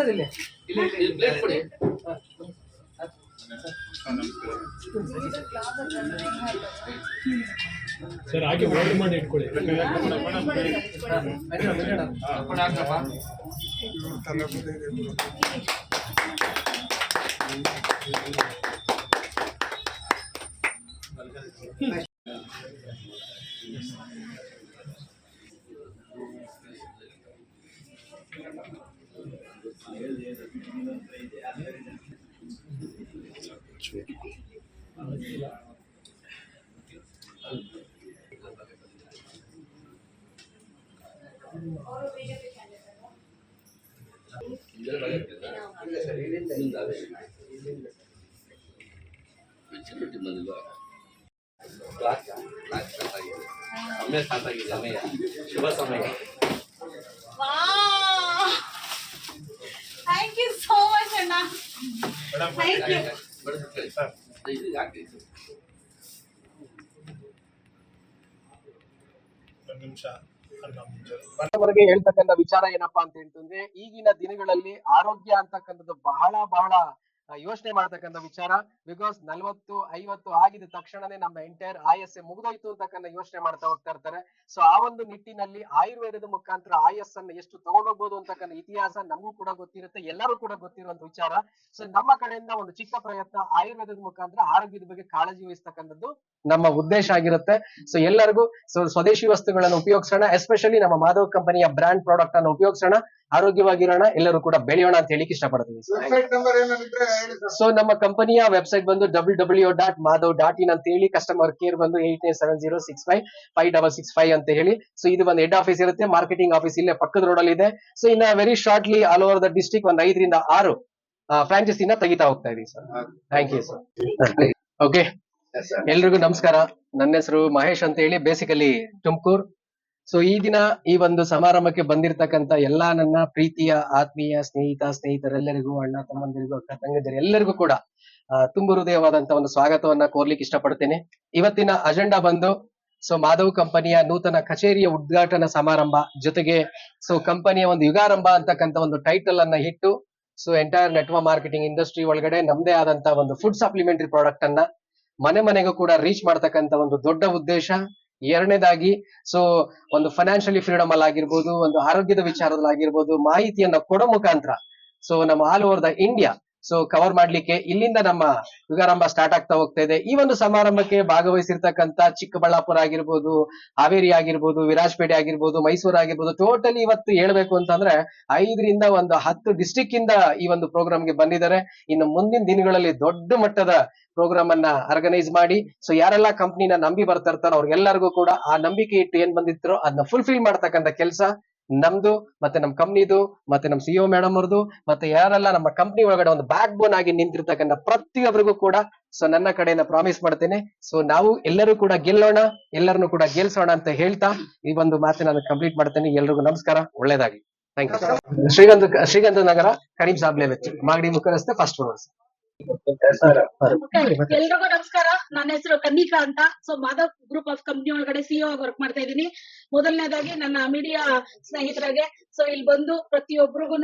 Scissor ಇಲ್ಲೇ. Sir ಹಾಗೆ order ಮಾಡಿ ಇಟ್ಕೊಳ್ಳಿ. ಮೆಚುರಿಟಿ ಬಂದಿಲ್ಲ ಕ್ಲಾಸ್ ಕ್ಲಾಸ್ ಸ್ಟಾರ್ಟ್ ಆಗಿದೆ ಸಮಯ ಸ್ಟಾರ್ಟ್ ಆಗಿದೆ ಸಮಯ ಶುಭ ಸಮಯ ಥ್ಯಾಂಕ್ ಯು ಸೋ ಮಚ್ ಅಣ್ಣ. ಥ್ಯಾಂಕ್ ಯು ಬಡವರಿಗೆ ಹೇಳ್ತಕ್ಕಂಥ ವಿಚಾರ ಏನಪ್ಪಾ ಅಂತ ಹೇಳ್ತಂದ್ರೆ ಈಗಿನ ದಿನಗಳಲ್ಲಿ ಆರೋಗ್ಯ ಅಂತಕ್ಕಂಥದ್ದು ಬಹಳ ಬಹಳ ಯೋಚನೆ ಮಾಡ್ತಕ್ಕಂಥ ವಿಚಾರ. ಬಿಕಾಸ್ ನಲ್ವತ್ತು, ಐವತ್ತು ಆಗಿದ ತಕ್ಷಣನೇ ನಮ್ಮ ಎಂಟೈರ್ ಆಯಸ್ಸೆ ಮುಗಿದೋಯ್ತು ಅಂತಕ್ಕಂಥ ಯೋಚನೆ ಮಾಡ್ತಾ ಹೋಗ್ತಾ ಇರ್ತಾರೆ. ಸೊ ಆ ಒಂದು ನಿಟ್ಟಿನಲ್ಲಿ ಆಯುರ್ವೇದದ ಮುಖಾಂತರ ಆಯಸ್ಸನ್ನು ಎಷ್ಟು ತಗೊಂಡೋಗ್ಬೋದು ಅಂತಕ್ಕಂಥ ಇತಿಹಾಸ ನಮಗೂ ಕೂಡ ಗೊತ್ತಿರುತ್ತೆ ಎಲ್ಲರೂ ಕೂಡ ಗೊತ್ತಿರುವಂತ ವಿಚಾರ. ಸೊ ನಮ್ಮ ಕಡೆಯಿಂದ ಒಂದು ಚಿಕ್ಕ ಪ್ರಯತ್ನ ಆಯುರ್ವೇದದ ಮುಖಾಂತರ ಆರೋಗ್ಯದ ಬಗ್ಗೆ ಕಾಳಜಿ ವಹಿಸ್ತಕ್ಕಂಥದ್ದು ನಮ್ಮ ಉದ್ದೇಶ ಆಗಿರುತ್ತೆ. ಸೊ ಎಲ್ಲರಿಗೂ ಸೊ ಸ್ವದೇಶಿ ವಸ್ತುಗಳನ್ನು ಉಪಯೋಗಿಸೋಣ ಎಸ್ಪೆಷಲಿ ನಮ್ಮ ಮಾಧವ್ ಕಂಪನಿಯ ಬ್ರಾಂಡ್ ಪ್ರಾಡಕ್ಟ್ ಅನ್ನು ಉಪಯೋಗಿಸೋಣ, ಆರೋಗ್ಯವಾಗಿರೋಣ, ಎಲ್ಲರೂ ಕೂಡ ಬೆಳೆಯೋಣ ಅಂತ ಹೇಳಿಕ್ ಇಷ್ಟಪಡ್ತೀನಿ. ಸೊ ನಮ್ಮ ಕಂಪನಿಯ ವೆಬ್ಸೈಟ್ ಬಂದು W W dot Madhav dot in ಅಂತ ಹೇಳಿ ಕಸ್ಟಮರ್ ಕೇರ್ ಬಂದು eight nine seven zero six five five double six five ಅಂತ ಹೇಳಿ. ಸೊ ಇದು ಒಂದು ಹೆಡ್ ಆಫೀಸ್ ಇರುತ್ತೆ ಮಾರ್ಕೆಟಿಂಗ್ ಆಫೀಸ್ ಇಲ್ಲೇ ಪಕ್ಕದ ರೋಡ್ ಅಲ್ಲಿ ಇದೆ. ಸೊ ಇನ್ನ very shortly all over the district ಒಂದ್ ಐದರಿಂದ ಆರು ಫ್ರಾಂಚೈಸಿನ ತೆಗಿತಾ ಹೋಗ್ತಾ ಇದೀವಿ sir thank you sir okay ಎಲ್ರಿಗೂ ನಮಸ್ಕಾರ. ನನ್ನ ಹೆಸರು ಮಹೇಶ್ ಅಂತ ಹೇಳಿ ಬೇಸಿಕಲಿ ತುಮಕೂರ್. ಸೊ ಈ ದಿನ ಈ ಒಂದು ಸಮಾರಂಭಕ್ಕೆ ಬಂದಿರತಕ್ಕಂತ ಎಲ್ಲಾ ನನ್ನ ಪ್ರೀತಿಯ, ಆತ್ಮೀಯ ಸ್ನೇಹಿತ, ಸ್ನೇಹಿತರೆಲ್ಲರಿಗೂ, ಅಣ್ಣ, ತಮ್ಮಂದಿರಿಗೂ, ಅಕ್ಕ ತಂಗಿದಿರು ಎಲ್ಲರಿಗೂ ಕೂಡ ತುಂಬು ಹೃದಯವಾದಂತ ಒಂದು ಸ್ವಾಗತವನ್ನ ಕೋರ್ಲಿಕ್ಕೆ ಇಷ್ಟಪಡ್ತೇನೆ ಇವತ್ತಿನ ಅಜೆಂಡಾ ಬಂದು ಸೊ ಮಾಧವ್ ಕಂಪನಿಯ ನೂತನ ಕಚೇರಿಯ ಉದ್ಘಾಟನಾ ಸಮಾರಂಭ ಜೊತೆಗೆ ಸೊ ಕಂಪನಿಯ ಒಂದು ಯುಗಾರಂಭ ಅಂತಕ್ಕಂತ ಒಂದು ಟೈಟಲ್ ಅನ್ನ ಇಟ್ಟು so entire network marketing industry ಒಳಗಡೆ ನಮ್ದೇ ಆದಂತ ಒಂದು ಫುಡ್ ಸಪ್ಲಿಮೆಂಟರಿ ಪ್ರಾಡಕ್ಟ್ ಅನ್ನ ಮನೆ ಮನೆಗೂ ಕೂಡ ರೀಚ್ ಮಾಡತಕ್ಕಂತ ಒಂದು ದೊಡ್ಡ ಉದ್ದೇಶ ಎರಡನೇದಾಗಿ ಸೊ ಒಂದು ಫೈನಾನ್ಷಿಯಲಿ ಫ್ರೀಡಮ್ ಅಲ್ಲಿ ಆಗಿರ್ಬೋದು ಒಂದು ಆರೋಗ್ಯದ ವಿಚಾರದಲ್ಲಿ ಆಗಿರ್ಬೋದು ಮಾಹಿತಿಯನ್ನ ಕೊಡೋ ಮುಖಾಂತರ ಸೊ ನಮ್ಮ all over the India so cover ಮಾಡ್ಲಿಕ್ಕೆ ಇಲ್ಲಿಂದ ನಮ್ಮ ಯುಗಾರಂಭ ಸ್ಟಾರ್ಟ್ ಆಗ್ತಾ ಹೋಗ್ತಾ ಇದೆ. ಈ ಒಂದು ಸಮಾರಂಭಕ್ಕೆ ಭಾಗವಹಿಸಿರ್ತಕ್ಕಂತ ಚಿಕ್ಕಬಳ್ಳಾಪುರ ಆಗಿರ್ಬೋದು, ಹಾವೇರಿ ಆಗಿರ್ಬೋದು, ವಿರಾಜಪೇಟೆ ಆಗಿರ್ಬೋದು, ಮೈಸೂರು ಆಗಿರ್ಬೋದು ಟೋಟಲಿ ಇವತ್ತು ಹೇಳ್ಬೇಕು ಅಂತಂದ್ರೆ ಐದರಿಂದ ಒಂದು ಹತ್ತು ಡಿಸ್ಟಿಕ್ ಇಂದ ಈ ಒಂದು ಪ್ರೋಗ್ರಾಮ್ಗೆ ಬಂದಿದ್ದಾರೆ. ಇನ್ನು ಮುಂದಿನ ದಿನಗಳಲ್ಲಿ ದೊಡ್ಡ ಮಟ್ಟದ ಪ್ರೋಗ್ರಾಮ್ ಅನ್ನ ಆರ್ಗನೈಸ್ ಮಾಡಿ ಸೊ ಯಾರೆಲ್ಲ ಕಂಪ್ನಿನ ನಂಬಿ ಬರ್ತಾ ಇರ್ತಾರೋ ಅವ್ರಿಗೆಲ್ಲರಿಗೂ ಕೂಡ ಆ ನಂಬಿಕೆ ಇಟ್ಟು ಏನ್ ಬಂದಿತ್ತರೋ ಅದನ್ನ ಫುಲ್ಫಿಲ್ ಮಾಡ್ತಕ್ಕಂಥ ಕೆಲಸ. ನಮ್ದು, ಮತ್ತೆ ನಮ್ ಕಂಪ್ನಿದು ಮತ್ತೆ ನಮ್ ಸಿಇಒ ಮೇಡಮ್ ಅವ್ರದ್ದು ಮತ್ತೆ ಯಾರೆಲ್ಲ ನಮ್ಮ ಕಂಪ್ನಿ ಒಳಗಡೆ ಒಂದು ಬ್ಯಾಕ್ ಬೋನ್ ಆಗಿ ನಿಂತಿರ್ತಕ್ಕಂಥ ಪ್ರತಿಯೊಬ್ಬರಿಗೂ ಕೂಡ ಸೊ ನನ್ನ ಕಡೆಯಿಂದ ಪ್ರಾಮಿಸ್ ಮಾಡ್ತೇನೆ. ಸೊ ನಾವು ಎಲ್ಲರೂ ಕೂಡ ಗೆಲ್ಲೋಣ, ಎಲ್ಲರನ್ನು ಕೂಡ ಗೆಲ್ಸೋಣ ಅಂತ ಹೇಳ್ತಾ ಈ ಒಂದು ಮಾತಿನ ಕಂಪ್ಲೀಟ್ ಮಾಡ್ತೇನೆ. ಎಲ್ರಿಗೂ ನಮಸ್ಕಾರ ಒಳ್ಳೇದಾಗಿ ಥ್ಯಾಂಕ್ ಯು ಶ್ರೀಗಂಧ ಶ್ರೀಗಂಧ ನಗರ ಕರೀಂ ಸಾಬ್ಲೆ ವೆಚ್ಚ, ಮಾಗಡಿ ಮುಖ ರಸ್ತೆ ಫಸ್ಟ್ ಫ್ಲೋರ್ ಎಲ್ರಿಗೂ ನಮಸ್ಕಾರ. ನನ್ನ ಹೆಸರು ಕನ್ನಿಕಾ ಅಂತ. So Madhav group of company ಒಳಗಡೆ ಸಿಇಒ ಆಗಿ ವರ್ಕ್ ಮಾಡ್ತಾ ಇದ್ದೀನಿ. ಮೊದಲನೇದಾಗಿ ನನ್ನ ಮೀಡಿಯಾ ಸ್ನೇಹಿತರಿಗೆ. ಸೊ ಇಲ್ಲಿ ಬಂದು ಪ್ರತಿಯೊಬ್ಬರಿಗೂ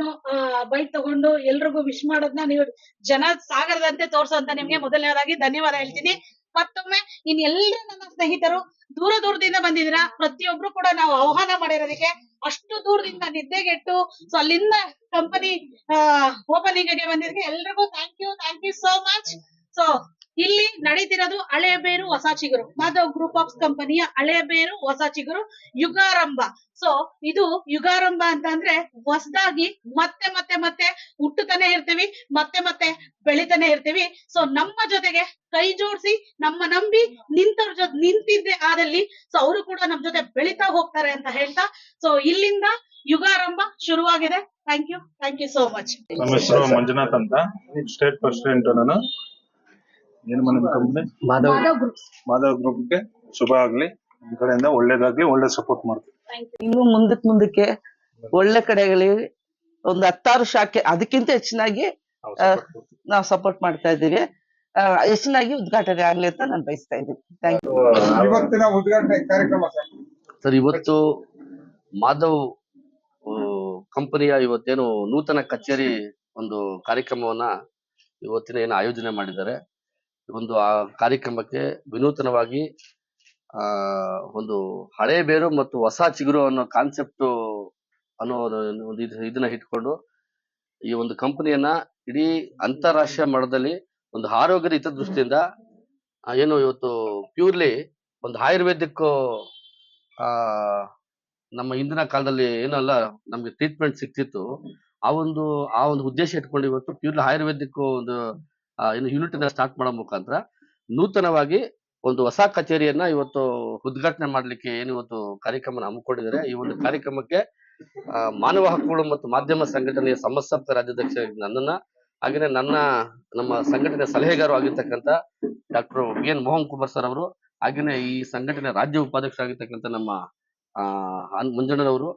ಬೈಕ್ ತಗೊಂಡು ಎಲ್ರಿಗೂ ವಿಶ್ ಮಾಡೋದನ್ನ ನೀವು ಜನ ಸಾಗರದಂತೆ ತೋರ್ಸೋಂತ ನಿಮ್ಗೆ ಮೊದಲನೇದಾಗಿ ಧನ್ಯವಾದ ಹೇಳ್ತೀನಿ. ಮತ್ತೊಮ್ಮೆ, ಇನ್ ಎಲ್ಲರೂ ನನ್ನ ಸ್ನೇಹಿತರು, ದೂರ ದೂರದಿಂದ ಬಂದಿದ್ದೀರಾ? ಪ್ರತಿಯೊಬ್ರು ಕೂಡ ನಾವು ಆಹ್ವಾನ ಮಾಡಿರೋದಕ್ಕೆ ಅಷ್ಟು ದೂರದಿಂದ ನಿದ್ದೆಗೆಟ್ಟು ಸೊ ಅಲ್ಲಿಂದ ಕಂಪನಿ ಓಪನಿಂಗ್ಗೆ ಬಂದಿದ್ದಕ್ಕೆ ಎಲ್ರಿಗೂ thank you thank you so much so ಇಲ್ಲಿ ನಡೀತಿರೋದು ಹಳೆ ಬೇರು ಹೊಸ ಚಿಗುರು ಮಾಧವ್ ಗ್ರೂಪ್ ಆಫ್ ಕಂಪನಿಯ ಹಳೆ ಬೇರು ಹೊಸ ಚಿಗುರು ಯುಗಾರಂಭ. ಸೊ ಇದು ಯುಗಾರಂಭ ಅಂತ ಅಂದ್ರೆ ಹೊಸದಾಗಿ ಮತ್ತೆ ಮತ್ತೆ ಮತ್ತೆ ಹುಟ್ಟುತ್ತಾನೆ ಇರ್ತೀವಿ, ಮತ್ತೆ ಮತ್ತೆ ಬೆಳಿತಾನೆ ಇರ್ತೀವಿ. ಸೊ ನಮ್ಮ ಜೊತೆಗೆ ಕೈ ಜೋಡಿಸಿ, ನಮ್ಮ ನಂಬಿ ನಿಂತವ್ರ ಜೊತೆ ನಿಂತಿದ್ದೆ ಆದಲ್ಲಿ ಸೊ ಅವರು ಕೂಡ ನಮ್ ಜೊತೆ ಬೆಳಿತಾ ಹೋಗ್ತಾರೆ ಅಂತ ಹೇಳ್ತಾ ಸೊ ಇಲ್ಲಿಂದ ಯುಗಾರಂಭ ಶುರುವಾಗಿದೆ. Thank you thank you so much ನಮ್ಮ ಹೆಸರು ಮಂಜುನಾಥ್ ಅಂತ. ಸ್ಟೇಟ್ ಪ್ರೆಸಿಡೆಂಟ್ ನಾನು. ಏನು ಮನೆ ಕಂಪ್ನಿ ಮಾಧವ್. ಮಾಧವ್ ಗ್ರೂಪ್ಗೆ ಗ್ರೂಪ್ಗೆ ಶುಭ ಆಗ್ಲಿ. ಈ ಕಡೆಯಿಂದ ಒಳ್ಳೇದಾಗ್ಲಿ ಒಳ್ಳೆ ಸಪೋರ್ಟ್ ಮಾಡ್ತೀವಿ. ಥ್ಯಾಂಕ್ ಯು ಇನ್ನು ಮುಂದಕ್ ಮುಂದಕ್ಕೆ ಒಳ್ಳೆ ಕಡೆಗಳಿಗೆ ಒಂದು ಹತ್ತಾರು ಶಾಖೆ ಅದಕ್ಕಿಂತ ಹೆಚ್ಚಿನಾಗಿ ಆ, ನಾವು ಸಪೋರ್ಟ್ ಮಾಡ್ತಾ ಇದ್ದೀವಿ. ಹೆಚ್ಚಿನಾಗಿ ಉದ್ಘಾಟನೆ ಆಗ್ಲಿ ಅಂತ ನಾನು ಬಯಸ್ತಾ ಇದ್ದೀನಿ. ಥ್ಯಾಂಕ್ ಯು ಇವತ್ತಿನ ಉದ್ಘಾಟನೆ ಕಾರ್ಯಕ್ರಮ ಸರ್? ಸರ್ ಇವತ್ತು ಮಾಧವ್ ಕಂಪನಿಯ ಇವತ್ತೇನು ನೂತನ ಕಚೇರಿ ಒಂದು ಕಾರ್ಯಕ್ರಮವನ್ನ ಇವತ್ತಿನ ಏನು ಆಯೋಜನೆ ಮಾಡಿದ್ದಾರೆ. ಒಂದು, ಆ ಕಾರ್ಯಕ್ರಮಕ್ಕೆ ವಿನೂತನವಾಗಿ, ಆ, ಒಂದು ಹಳೆ ಬೇರು ಮತ್ತು ಹೊಸ ಚಿಗುರು ಅನ್ನೋ ಕಾನ್ಸೆಪ್ಟ್ ಅನ್ನೋ ಒಂದು ಇದನ್ನ ಇಟ್ಕೊಂಡು, ಈ ಒಂದು ಕಂಪನಿಯನ್ನ ಇಡೀ ಅಂತಾರಾಷ್ಟ್ರೀಯ ಮಟ್ಟದಲ್ಲಿ ಒಂದು ಆರೋಗ್ಯದ ಹಿತದೃಷ್ಟಿಯಿಂದ ಏನು ಇವತ್ತು ಪ್ಯೂರ್ಲಿ ಒಂದು ಆಯುರ್ವೇದಿಕ್, ಆ, ನಮ್ಮ ಹಿಂದಿನ ಕಾಲದಲ್ಲಿ ಏನಲ್ಲ ನಮ್ಗೆ ಟ್ರೀಟ್ಮೆಂಟ್ ಸಿಕ್ತಿತ್ತು ಆ ಒಂದು ಆ ಒಂದು ಉದ್ದೇಶ ಇಟ್ಕೊಂಡು ಇವತ್ತು ಪ್ಯೂರ್ಲಿ ಆಯುರ್ವೇದಿಕ್ ಒಂದು ಏನು ಯೂನಿಟ್ನ ಸ್ಟಾರ್ಟ್ ಮಾಡೋ ಮುಖಾಂತರ ನೂತನವಾಗಿ ಒಂದು ಹೊಸ ಕಚೇರಿಯನ್ನ ಇವತ್ತು ಉದ್ಘಾಟನೆ ಮಾಡ್ಲಿಕ್ಕೆ ಏನು ಇವತ್ತು ಕಾರ್ಯಕ್ರಮ ಹಮ್ಮಿಕೊಂಡಿದ್ದಾರೆ. ಈ ಒಂದು ಕಾರ್ಯಕ್ರಮಕ್ಕೆ ಮಾನವ ಹಕ್ಕುಗಳು ಮತ್ತು ಮಾಧ್ಯಮ ಸಂಘಟನೆಯ ಸಂಸ್ಥಾಪಕ ರಾಜ್ಯಾಧ್ಯಕ್ಷ ನನ್ನನ್ನ, ಹಾಗೇನೆ ನನ್ನ, ನಮ್ಮ ಸಂಘಟನೆ ಸಲಹೆಗಾರ ಆಗಿರ್ತಕ್ಕಂಥ doctor V N Mohan Kumar sir ಅವರು, ಹಾಗೇನೆ ಈ ಸಂಘಟನೆ ರಾಜ್ಯ ಉಪಾಧ್ಯಕ್ಷ ಉಪಾಧ್ಯಕ್ಷರಾಗಿರ್ತಕ್ಕಂಥ ನಮ್ಮ, ಆ ಮಂಜಣ್ಣನವರು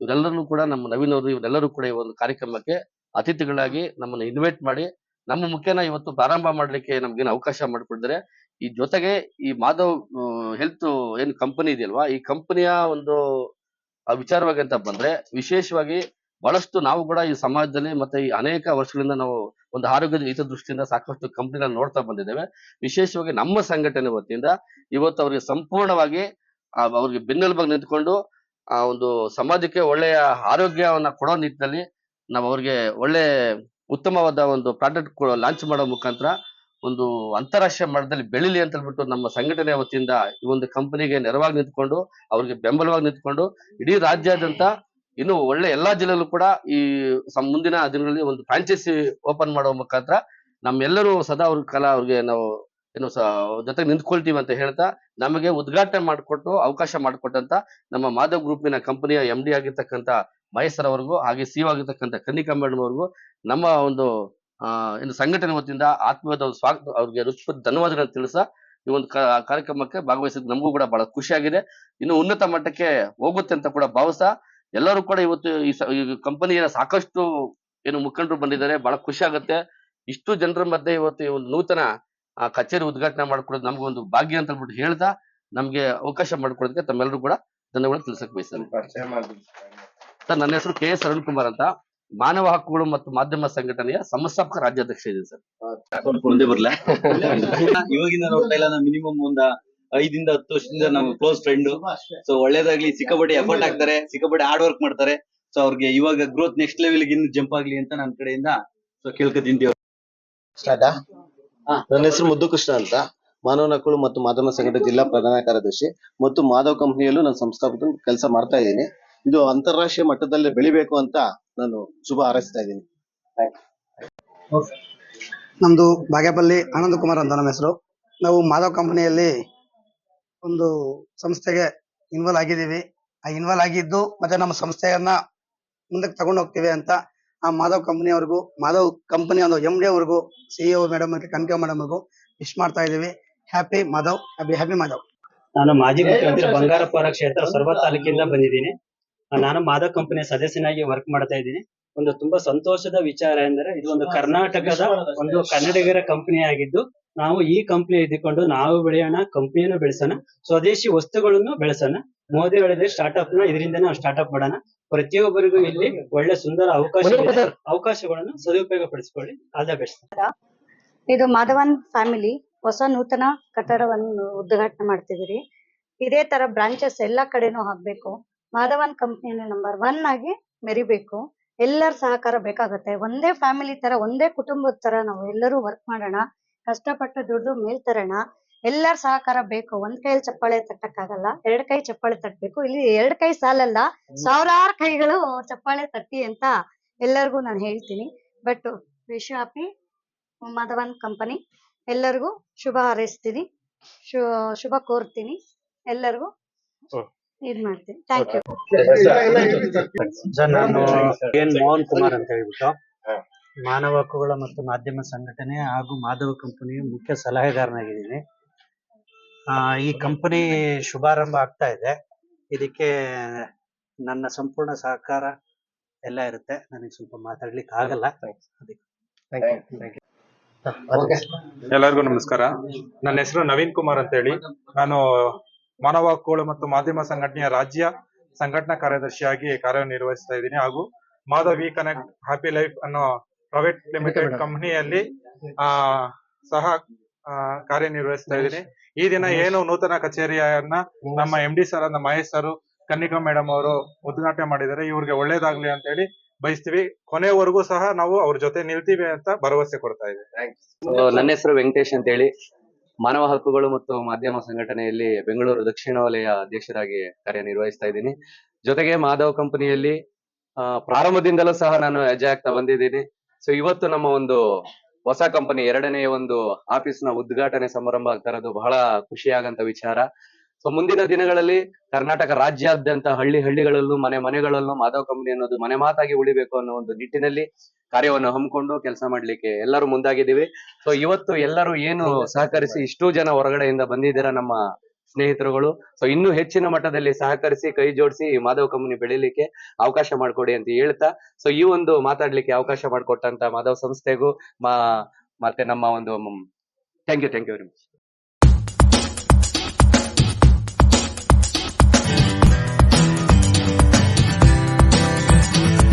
ಇವರೆಲ್ಲರೂ ಕೂಡ ನಮ್ಮ ನವೀನ್ ಅವರು, ಇವರೆಲ್ಲರೂ ಕೂಡ ಈ ಒಂದು ಕಾರ್ಯಕ್ರಮಕ್ಕೆ ಅತಿಥಿಗಳಾಗಿ ನಮ್ಮನ್ನ ಇನ್ವೈಟ್ ಮಾಡಿ ನಮ್ಮ ಮುಖ್ಯನ ಇವತ್ತು ಪ್ರಾರಂಭ ಮಾಡ್ಲಿಕ್ಕೆ ನಮ್ಗೇನು ಅವಕಾಶ ಮಾಡಿಕೊಡಿದ್ರೆ ಈ ಜೊತೆಗೆ ಈ ಮಾಧವ್ ಹೆಲ್ತ್ ಏನ್ ಕಂಪನಿ ಇದೆಯಲ್ವಾ, ಈ ಕಂಪನಿಯ ಒಂದು ವಿಚಾರವಾಗಿ ಅಂತ ಬಂದ್ರೆ ವಿಶೇಷವಾಗಿ ಬಹಳಷ್ಟು ನಾವು ಕೂಡ ಈ ಸಮಾಜದಲ್ಲಿ ಮತ್ತೆ ಈ ಅನೇಕ ವರ್ಷಗಳಿಂದ ನಾವು ಒಂದು ಆರೋಗ್ಯದ ಹಿತದೃಷ್ಟಿಯಿಂದ ಸಾಕಷ್ಟು ಕಂಪನಿಗಳನ್ನ ನೋಡ್ತಾ ಬಂದಿದ್ದೇವೆ. ವಿಶೇಷವಾಗಿ ನಮ್ಮ ಸಂಘಟನೆ ವತಿಯಿಂದ ಇವತ್ತು ಅವರಿಗೆ ಸಂಪೂರ್ಣವಾಗಿ ಅವ್ರಿಗೆ ಬೆನ್ನೆಲುಬಾಗಿ ನಿಂತ್ಕೊಂಡು, ಆ, ಒಂದು ಸಮಾಜಕ್ಕೆ ಒಳ್ಳೆಯ ಆರೋಗ್ಯವನ್ನ ಕೊಡೋ ನಿಟ್ಟಿನಲ್ಲಿ ನಾವು ಅವ್ರಿಗೆ ಒಳ್ಳೆ ಉತ್ತಮವಾದ ಒಂದು ಪ್ರಾಡಕ್ಟ್ ಲಾಂಚ್ ಮಾಡೋ ಮುಖಾಂತರ ಒಂದು ಅಂತಾರಾಷ್ಟ್ರೀಯ ಮಟ್ಟದಲ್ಲಿ ಬೆಳಿಲಿ ಅಂತ ಹೇಳ್ಬಿಟ್ಟು ನಮ್ಮ ಸಂಘಟನೆ ವತಿಯಿಂದ ಈ ಒಂದು ಕಂಪನಿಗೆ ನೆರವಾಗಿ ನಿಂತ್ಕೊಂಡು, ಅವ್ರಿಗೆ ಬೆಂಬಲವಾಗಿ ನಿಂತ್ಕೊಂಡು ಇಡೀ ರಾಜ್ಯಾದ್ಯಂತ ಇನ್ನು ಒಳ್ಳೆ ಎಲ್ಲಾ ಜಿಲ್ಲೆಯಲ್ಲೂ ಕೂಡ ಈ ಮುಂದಿನ ದಿನಗಳಲ್ಲಿ ಒಂದು ಫ್ರಾಂಚೈಸಿ ಓಪನ್ ಮಾಡುವ ಮುಖಾಂತರ ನಮ್ಮೆಲ್ಲರೂ ಸದಾ ಅವ್ರ ಕಲಾ ಅವ್ರಿಗೆ ನಾವು ಏನು ಜೊತೆಗೆ ನಿಂತ್ಕೊಳ್ತೀವಿ ಅಂತ ಹೇಳ್ತಾ ನಮಗೆ ಉದ್ಘಾಟನೆ ಮಾಡಿಕೊಟ್ಟು ಅವಕಾಶ ಮಾಡಿಕೊಟ್ಟಂತ ನಮ್ಮ ಮಾಧವ್ ಗ್ರೂಪಿನ ಕಂಪನಿಯ ಎಂ ಡಿ ಆಗಿರ್ತಕ್ಕಂಥ ಮಹೇಶ್ ಹಾಗೆ ಸಿ ಆಗಿರ್ತಕ್ಕಂಥ ಕನ್ನಿಕಾ ಮೇಡಮ್ ಅವ್ರಿಗೂ ನಮ್ಮ ಒಂದು ಏನು ಸಂಘಟನೆ ವತಿಯಿಂದ ಆತ್ಮೀಯದ ಒಂದು ಸ್ವಾಗತ, ಅವ್ರಿಗೆ ಹೃತ್ಪೂರ್ವಕ ಧನ್ಯವಾದಗಳನ್ನು ತಿಳಿಸ ಈ ಒಂದು ಕಾರ್ಯಕ್ರಮಕ್ಕೆ ಭಾಗವಹಿಸಿದ ನಮಗೂ ಕೂಡ ಬಹಳ ಖುಷಿಯಾಗಿದೆ ಇನ್ನು ಉನ್ನತ ಮಟ್ಟಕ್ಕೆ ಹೋಗುತ್ತೆ ಅಂತ ಕೂಡ ಭಾವಿಸ ಎಲ್ಲರೂ ಕೂಡ ಇವತ್ತು ಈ ಕಂಪನಿಯ ಸಾಕಷ್ಟು ಏನು ಮುಖಂಡರು ಬಂದಿದ್ದಾರೆ, ಬಹಳ ಖುಷಿ ಆಗುತ್ತೆ. ಇಷ್ಟು ಜನರ ಮಧ್ಯೆ ಇವತ್ತು ಈ ಒಂದು ನೂತನ ಕಚೇರಿ ಉದ್ಘಾಟನೆ ಮಾಡ್ಕೊಡೋದು ಒಂದು ಭಾಗ್ಯ ಅಂತ ಹೇಳ್ಬಿಟ್ಟು ಹೇಳ್ತಾ ನಮ್ಗೆ ಅವಕಾಶ ಮಾಡ್ಕೊಡೋದಕ್ಕೆ ತಮ್ಮೆಲ್ಲರೂ ಕೂಡ ಧನ್ಯವಾದ ತಿಳಿಸಕ್ ಬಯಸ್ತೇನೆ. ಸರ್ ನನ್ನ ಹೆಸರು ಕೆ ಎಸ್ ಅರುಣ್ ಕುಮಾರ್ ಅಂತ. ಮಾನವ ಹಕ್ಕುಗಳು ಮತ್ತು ಮಾಧ್ಯಮ ಸಂಘಟನೆಯ ಸಂಸ್ಥಾಪಕ ರಾಜ್ಯಾಧ್ಯಕ್ಷ ಇದೆ ಸರ್. ಮುಂದೆ ಬರ್ಲ? ಇವಾಗಿಂದ ನೋಡ್ತಾ ಮಿನಿಮಮ್ ಒಂದ ಐದಿಂದ ಹತ್ತು ವರ್ಷದಿಂದ ನಮ್ಮ ಕ್ಲೋಸ್ ಫ್ರೆಂಡ್ ಸೊ ಒಳ್ಳೇದಾಗ್ಲಿ ಸಿಕ್ಕಾಪಟ್ಟೆ ಎಫರ್ಟ್ ಹಾಕ್ತಾರೆ ಸಿಕ್ಕಾಪಟ್ಟೆ ಹಾರ್ಡ್ ವರ್ಕ್ ಮಾಡ್ತಾರೆ. ಸೊ ಅವ್ರಿಗೆ ಇವಾಗ ಗ್ರೋತ್ ನೆಕ್ಸ್ಟ್ ಲೆವೆಲ್ ಇನ್ನು ಜಂಪ್ ಆಗ್ಲಿ ಅಂತ ನನ್ನ ಕಡೆಯಿಂದ ಸೊ ಕೇಳ್ಕೊತೀನಿ ಸ್ಟಾರ್ಟಾ? ನನ್ನ ಹೆಸರು ಮುದ್ದು ಕೃಷ್ಣ ಅಂತ. ಮಾನವ ಹಕ್ಕುಗಳು ಮತ್ತು ಮಾಧ್ಯಮ ಸಂಘಟನೆ ಜಿಲ್ಲಾ ಪ್ರಧಾನ ಕಾರ್ಯದರ್ಶಿ ಮತ್ತು ಮಾಧವ್ ಕಂಪನಿಯಲ್ಲೂ ನಾನು ಸಂಸ್ಥಾಪಕ ಕೆಲಸ ಮಾಡ್ತಾ ಇದ್ದೀನಿ. ಇದು ಅಂತಾರಾಷ್ಟ್ರೀಯ ಮಟ್ಟದಲ್ಲಿ ಬೆಳಿಬೇಕು ಅಂತ ನಾನು ಶುಭ ಹಾರೈಸ್ತಾ ಇದ್ದೀನಿ. ನಮ್ದು ಬಾಗೇಪಲ್ಲಿ ಆನಂದ್ ಕುಮಾರ್ ಅಂತ ನಮ್ಮ ಹೆಸರು. ನಾವು ಮಾಧವ್ ಕಂಪನಿಯಲ್ಲಿ ಒಂದು ಸಂಸ್ಥೆಗೆ ಇನ್ವಾಲ್ವ್ ಆಗಿದ್ದೀವಿ. ಆ ಇನ್ವಾಲ್ವ್ ಆಗಿದ್ದು ಮತ್ತೆ ನಮ್ಮ ಸಂಸ್ಥೆಯನ್ನ ಮುಂದಕ್ಕೆ ತಗೊಂಡು ಹೋಗ್ತೀವಿ ಅಂತ ಆ ಮಾಧವ್ ಕಂಪನಿಯವ್ರಿಗೂ ಮಾಧವ್ ಕಂಪನಿ ಒಂದು ಎಂ ಡಿ ಅವ್ರಿಗೂ ಸಿಇಒ ಮೇಡಮ್ ಮತ್ತು ಕನಕ ಮೇಡಮ್ ಅವ್ರಿಗೂ ವಿಶ್ ಮಾಡ್ತಾ ಇದೀವಿ happy Madhav happy happy Madhav. ನಾನು ಮಾಜಿ ಮುಖ್ಯಮಂತ್ರಿ ಬಂಗಾರಪುರ ಕ್ಷೇತ್ರ ಸರ್ವ ತಾಲೂಕಿಂದ ಬಂದಿದ್ದೀನಿ. ನಾನು ಮಾದಕ್ ಕಂಪನಿಯ ಸದಸ್ಯನಾಗಿ ವರ್ಕ್ ಮಾಡ್ತಾ ಇದ್ದೀನಿ. ಒಂದು ತುಂಬಾ ಸಂತೋಷದ ವಿಚಾರ ಎಂದರೆ ಇದು ಒಂದು ಕರ್ನಾಟಕದ ಒಂದು ಕನ್ನಡಿಗರ ಕಂಪನಿ ಆಗಿದ್ದು ನಾವು ಈ ಕಂಪನಿ ಇದ್ದುಕೊಂಡು ನಾವು ಬೆಳೆಯೋಣ ಕಂಪನಿಯನ್ನು ಬೆಳೆಸೋಣ ಸ್ವದೇಶಿ ವಸ್ತುಗಳನ್ನು ಬೆಳೆಸೋಣ. ಮೋದಿ ಹೇಳಿದ್ರೆ ಸ್ಟಾರ್ಟ್ಅಪ್ನ ಇದರಿಂದ ನಾವು ಸ್ಟಾರ್ಟ್ಅಪ್ ಮಾಡೋಣ. ಪ್ರತಿಯೊಬ್ಬರಿಗೂ ಇಲ್ಲಿ ಒಳ್ಳೆ ಸುಂದರ ಅವಕಾಶ. ಅವಕಾಶಗಳನ್ನು ಸದುಪಯೋಗ ಪಡಿಸಿಕೊಳ್ಳಿ ಆಲ್ ದ ಬೆಸ್ಟ್. ಇದು ಮಾಧವನ್ ಫ್ಯಾಮಿಲಿ ಹೊಸ ನೂತನ ಕಟ್ಟಡವನ್ನು ಉದ್ಘಾಟನೆ ಮಾಡ್ತಿದ್ದೀರಿ. ಇದೇ ತರ ಬ್ರಾಂಚಸ್ ಎಲ್ಲಾ ಕಡೆನೂ ಆಗ್ಬೇಕು ಮಾಧವನ್ ಕಂಪ್ನಿನ ನಂಬರ್ ಒನ್ ಆಗಿ ಮೆರಿಬೇಕು. ಎಲ್ಲರ ಸಹಕಾರ ಬೇಕಾಗುತ್ತೆ. ಒಂದೇ ಫ್ಯಾಮಿಲಿ ತರ ಒಂದೇ ಕುಟುಂಬದ ತರ ನಾವು ಎಲ್ಲರೂ ವರ್ಕ್ ಮಾಡೋಣ. ಕಷ್ಟಪಟ್ಟು ದುಡ್ದು ಮೇಲ್ ತರೋಣ. ಎಲ್ಲರ ಸಹಕಾರ ಬೇಕು. ಒಂದ್ ಕೈಯಲ್ಲಿ ಚಪ್ಪಾಳೆ ತಟ್ಟಕ್ಕಾಗಲ್ಲ. ಎರಡ್ ಕೈ ಚಪ್ಪಾಳೆ ತಟ್ಟಬೇಕು ಇಲ್ಲಿ ಎರಡ್ ಕೈ ಸಾಲಲ್ಲ. ಸಾವಿರಾರು ಕೈಗಳು ಚಪ್ಪಾಳೆ ತಟ್ಟಿ ಅಂತ ಎಲ್ಲರಿಗೂ ನಾನು ಹೇಳ್ತೀನಿ. But wish happy Madhavan company ಎಲ್ಲರಿಗೂ ಶುಭ ಹಾರೈಸ್ತೀನಿ. ಶು- ಶುಭ ಕೋರ್ತೀನಿ. ಎಲ್ಲರಿಗೂ. ಇದ್ ಮಾಡ್ತೀನಿ ಥ್ಯಾಂಕ್ ಯು ಸರ್ ನಾನು ಎನ್ ಮೋಹನ್ ಕುಮಾರ್ ಅಂತ ಹೇಳ್ಬಿಟ್ಟು ಮಾನವ ಹಕ್ಕುಗಳ ಮತ್ತು ಮಾಧ್ಯಮ ಸಂಘಟನೆ ಹಾಗೂ ಮಾಧವ ಕಂಪನಿಯ ಮುಖ್ಯ ಸಲಹೆಗಾರನಾಗಿದ್ದೀನಿ. ಆ, ಈ ಕಂಪನಿ ಶುಭಾರಂಭ ಆಗ್ತಾ ಇದೆ. ಇದಕ್ಕೆ ನನ್ನ ಸಂಪೂರ್ಣ ಸಹಕಾರ ಎಲ್ಲ ಇರುತ್ತೆ. ನನಗೆ ಸ್ವಲ್ಪ ಮಾತಾಡ್ಲಿಕ್ಕೆ ಆಗಲ್ಲ. ಎಲ್ಲರಿಗೂ ನಮಸ್ಕಾರ. ನನ್ನ ಹೆಸರು ನವೀನ್ ಕುಮಾರ್ ಅಂತ ಹೇಳಿ. ನಾನು ಮಾನವ ಹಕ್ಕುಗಳು ಮತ್ತು ಮಾಧ್ಯಮ ಸಂಘಟನೆಯ ರಾಜ್ಯ ಸಂಘಟನಾ ಕಾರ್ಯದರ್ಶಿಯಾಗಿ ಕಾರ್ಯನಿರ್ವಹಿಸ್ತಾ ಇದ್ದೀನಿ. ಹಾಗೂ ಮಾಧವಿ ಕನೆಕ್ಟ್ ಹ್ಯಾಪಿ ಲೈಫ್ ಅನ್ನೋ ಪ್ರೈವೇಟ್ ಲಿಮಿಟೆಡ್ ಕಂಪನಿಯಲ್ಲಿ ಆ ಸಹ ಆ, ಕಾರ್ಯನಿರ್ವಹಿಸ್ತಾ ಇದ್ದೀನಿ. ಈ ದಿನ ಏನು ನೂತನ ಕಚೇರಿಯನ್ನ ನಮ್ಮ ಎಂ ಡಿ ಸರ್ ಅಂದ ಮಹೇಶ್ ಸರ್ ಕನ್ನಿಕಾ ಮೇಡಮ್ ಅವರು ಉದ್ಘಾಟನೆ ಮಾಡಿದ್ದಾರೆ. ಇವ್ರಿಗೆ ಒಳ್ಳೇದಾಗ್ಲಿ ಅಂತ ಹೇಳಿ ಬಯಸ್ತೀವಿ. ಕೊನೆವರೆಗೂ ಸಹ ನಾವು ಅವ್ರ ಜೊತೆ ನಿಲ್ತೀವಿ ಅಂತ ಭರವಸೆ ಕೊಡ್ತಾ ಇದ್ದೀವಿ ಸೊ, ನನ್ನ ಹೆಸರು ವೆಂಕಟೇಶ್ ಅಂತ ಹೇಳಿ ಮಾನವ ಹಕ್ಕುಗಳು ಮತ್ತು ಮಾಧ್ಯಮ ಸಂಘಟನೆಯಲ್ಲಿ ಬೆಂಗಳೂರು ದಕ್ಷಿಣ ವಲಯ ಅಧ್ಯಕ್ಷರಾಗಿ ಕಾರ್ಯನಿರ್ವಹಿಸ್ತಾ ಇದ್ದೀನಿ. ಜೊತೆಗೆ ಮಾಧವ್ ಕಂಪನಿಯಲ್ಲಿ ಪ್ರಾರಂಭದಿಂದಲೂ ಸಹ ನಾನು ಹೆಜ್ಜೆ ಆಗ್ತಾ ಬಂದಿದ್ದೀನಿ. ಸೊ ಇವತ್ತು ನಮ್ಮ ಒಂದು ಹೊಸ ಕಂಪನಿ, ಎರಡನೇ ಒಂದು ಆಫೀಸ್ನ ಉದ್ಘಾಟನೆ ಸಮಾರಂಭ ಆಗ್ತಾ ಇರೋದು ಬಹಳ ಖುಷಿಯಾಗಂತ ವಿಚಾರ. ಸೊ ಮುಂದಿನ ದಿನಗಳಲ್ಲಿ ಕರ್ನಾಟಕ ರಾಜ್ಯಾದ್ಯಂತ ಹಳ್ಳಿ ಹಳ್ಳಿಗಳಲ್ಲೂ, ಮನೆ ಮನೆಗಳಲ್ಲೂ ಮಾಧವ ಕಂಪನಿ ಅನ್ನೋದು ಮನೆ ಮಾತಾಗಿ ಉಳಿಬೇಕು ಅನ್ನೋ ಒಂದು ನಿಟ್ಟಿನಲ್ಲಿ ಕಾರ್ಯವನ್ನು ಹಮ್ಮಿಕೊಂಡು ಕೆಲಸ ಮಾಡ್ಲಿಕ್ಕೆ ಎಲ್ಲರೂ ಮುಂದಾಗಿದ್ದೀವಿ. ಸೊ ಇವತ್ತು ಎಲ್ಲರೂ ಏನು ಸಹಕರಿಸಿ ಇಷ್ಟು ಜನ ಹೊರಗಡೆಯಿಂದ ಬಂದಿದ್ದೀರಾ ನಮ್ಮ ಸ್ನೇಹಿತರುಗಳು. ಸೊ ಇನ್ನೂ ಹೆಚ್ಚಿನ ಮಟ್ಟದಲ್ಲಿ ಸಹಕರಿಸಿ, ಕೈ ಜೋಡಿಸಿ ಮಾಧವ್ ಕಂಪನಿ ಬೆಳಿಲಿಕ್ಕೆ ಅವಕಾಶ ಮಾಡಿಕೊಡಿ ಅಂತ ಹೇಳ್ತಾ ಸೊ ಈ ಒಂದು ಮಾತಾಡ್ಲಿಕ್ಕೆ ಅವಕಾಶ ಮಾಡಿಕೊಟ್ಟಂತ ಮಾಧವ್ ಸಂಸ್ಥೆಗೂ ಮತ್ತೆ ನಮ್ಮ ಒಂದು thank you thank you very much